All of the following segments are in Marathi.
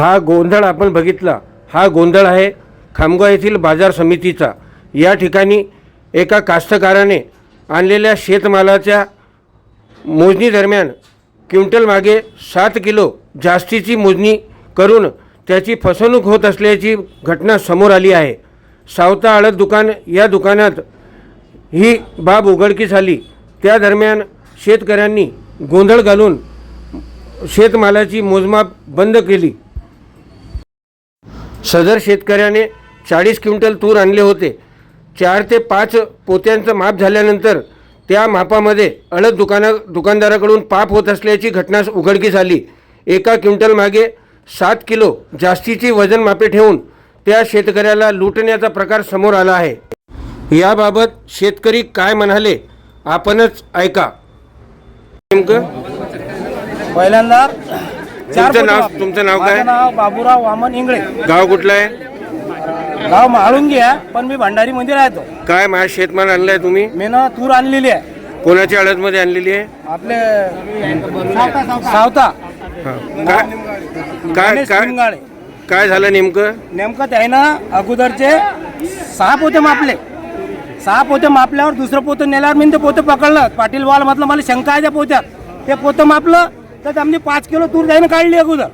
हा गोंधळ आपण बघितला. हा गोंधळ आहे खामगाव येथील बाजार समितीचा. या ठिकाणी एका कास्तकाराने आणलेल्या शेतमालाच्या मोजणी दरम्यान क्विंटल मागे सात किलो जास्तीची मोजणी करून त्याची फसवणूक होत असल्याची घटना समोर आली आहे. सावता आळद दुकान या दुकानात ही बाब उघडकीस आली. त्या दरम्यान शेतकऱ्यांनी गोंधळ घालून शेतमालाची मोजमाप बंद केली. सदर शेतकऱ्याने चाळीस क्विंटल तूर आणले होते. चार ते पाच पोत्यांचं माप झाल्यानंतर त्या मापामध्ये अळद दुकाना दुकानदाराकडून पाप होत असल्याची घटना उघडकीस आली. एका क्विंटल मागे सात किलो जास्तीची वजन मापे ठेवून त्या शेतकऱ्याला लुटण्याचा प्रकार समोर आला आहे. याबाबत शेतकरी काय म्हणाले आपणच ऐका. नेमकं? पहिल्यांदा तुमचं नाव- तुमचं नाव माझं काय? नाव बाबूराव वामन इंगळे. गाव कुठलं आहे? गाव माळुंगी आहे पण मी भंडारी मंदिर राहतो. काय माझ्या शेतमाल आणलाय तुम्ही? मी ना तूर आणलेली आहे. कोणाच्या अळदमध्ये आणलेली आहे? आपले सावता. हा. काय काय गणेश काय लिंगाळे. काय झालं नेमकं? नेमकं त्यानं अगोदरचे सहा पोते मापले. सहा पोते मापल्यावर दुसरं पोतं नेल्यावर मी ते पोतं पकडलं. पाटील वाल म्हटलं मला शंका आहे त्या पोत्यात. ते पोतं मापलं तर त्यांनी पाच किलो तूर त्याने काढली अगोदर.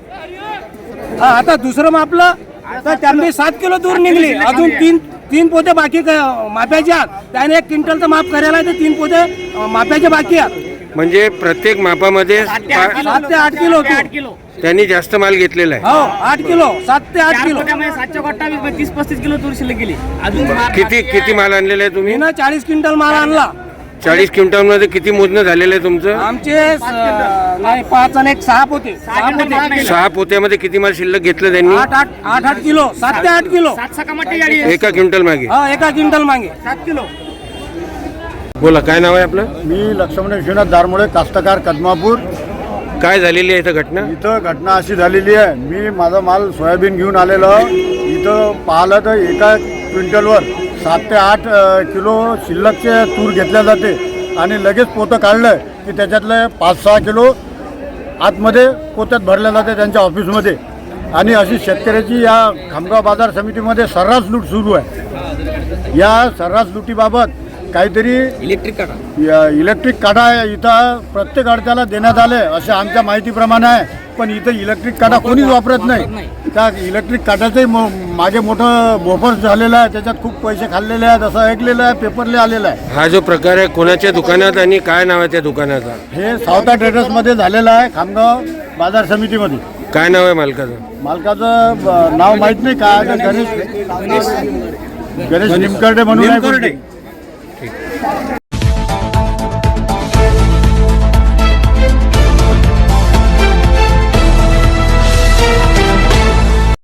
हा, आता दुसरं मापलं तर त्यांनी सात किलो तूर निघली. अजून तीन तीन पोते बाकी क- माप्याचे आहेत. त्याने एक क्विंटलचं माप करायला तर तीन पोते माप्याचे बाकी आहेत. म्हणजे प्रत्येक मापामध्ये सात ते आठ किलो. तूर. त्यांनी जास्त माल घेतलेला आहे. हो आठ किलो सात ते आठ किलो. सातशे अठ्ठावीस तीस पस्तीस किलो तूर शिल्लक गेली. अजून किती किती माल आणलेला आहे तुम्ही? मी चाळीस क्विंटल माल आणला. चाळीस क्विंटलमध्ये किती मोजणं झालेलं आहे तुमचं? आमचे स- नाही पाच आणि एक सहा पोते. सहा पोते. सहा पोत्यामध्ये किती माल शिल्लक घेतलं त्यांनी? आठ आठ आठ आठ किलो सात ते आठ किलो. एका क्विंटल मागे. हा एका क्विंटल मागे. सात किलो. बोला काय नाव आहे आपलं? मी लक्ष्मण विश्वनाथ दारमुळे कास्तकार कदमापूर. काय झालेली आहे इथं घटना? इथं घटना अशी झालेली आहे. मी माझा माल सोयाबीन घेऊन आलेलो. इथं पाहिलं तर एका क्विंटलवर सात ते आठ किलो शिल्लकचे तूर घेतल्या जाते. आणि लगेच पोतं काढलं की त्याच्यातले पाच सहा किलो आतमध्ये पोत्यात भरल्या जाते त्यांच्या ऑफिसमध्ये. आणि अशी शेतकऱ्याची या खामगाव बाजार समितीमध्ये सर्रास लूट सुरू आहे. या सर्रास लुटीबाबत काहीतरी इलेक्ट्रिक काटा या इलेक्ट्रिक काटा इथं प्रत्येक अडत्याला देण्यात आले असे आमच्या माहितीप्रमाणे आहे. पण इथं इलेक्ट्रिक काटा कोणीच वापरत नाही. त्या इलेक्ट्रिक काटाचंही मो- मागे मोठं बोफर झालेलं आहे त्याच्यात खूप पैसे खाल्लेले आहेत असं ऐकलेलं आहे पेपरले आलेलं आहे. हा जो प्रकार आहे कोणाच्या दुकानात आणि काय नाव आहे त्या दुकानाचा? हे सावता ट्रेडर्समध्ये झालेलं आहे खामगाव बाजार समितीमध्ये. काय नाव आहे मालकाचं? मालकाचं ब- नाव माहीत नाही काय आहे गणेश गणेश निमकर्डे म्हणून आहे कोणते.